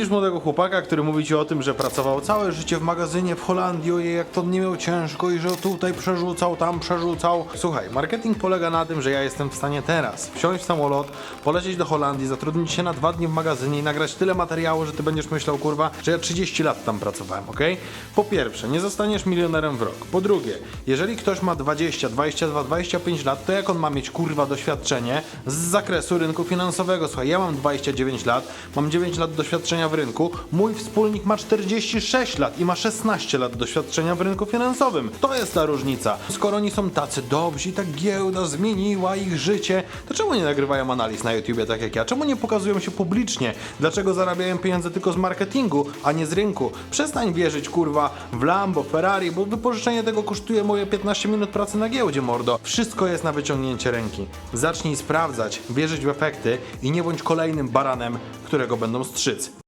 Widzisz młodego chłopaka, który mówi ci o tym, że pracował całe życie w magazynie w Holandii, ojej, jak to nie miał ciężko i że tutaj przerzucał, tam przerzucał. Słuchaj, marketing polega na tym, że ja jestem w stanie teraz wsiąść w samolot, polecieć do Holandii, zatrudnić się na dwa dni w magazynie i nagrać tyle materiału, że ty będziesz myślał, kurwa, że ja 30 lat tam pracowałem, ok? Po pierwsze, nie zostaniesz milionerem w rok. Po drugie, jeżeli ktoś ma 20, 22, 25 lat, to jak on ma mieć, kurwa, doświadczenie z zakresu rynku finansowego? Słuchaj, ja mam 29 lat, mam 9 lat doświadczenia w rynku, mój wspólnik ma 46 lat i ma 16 lat doświadczenia w rynku finansowym. To jest ta różnica. Skoro oni są tacy dobrzy i ta giełda zmieniła ich życie, to czemu nie nagrywają analiz na YouTubie tak jak ja? Czemu nie pokazują się publicznie? Dlaczego zarabiają pieniądze tylko z marketingu, a nie z rynku? Przestań wierzyć, kurwa, w Lambo, Ferrari, bo wypożyczenie tego kosztuje moje 15 minut pracy na giełdzie, mordo. Wszystko jest na wyciągnięcie ręki. Zacznij sprawdzać, wierzyć w efekty i nie bądź kolejnym baranem, którego będą strzyc.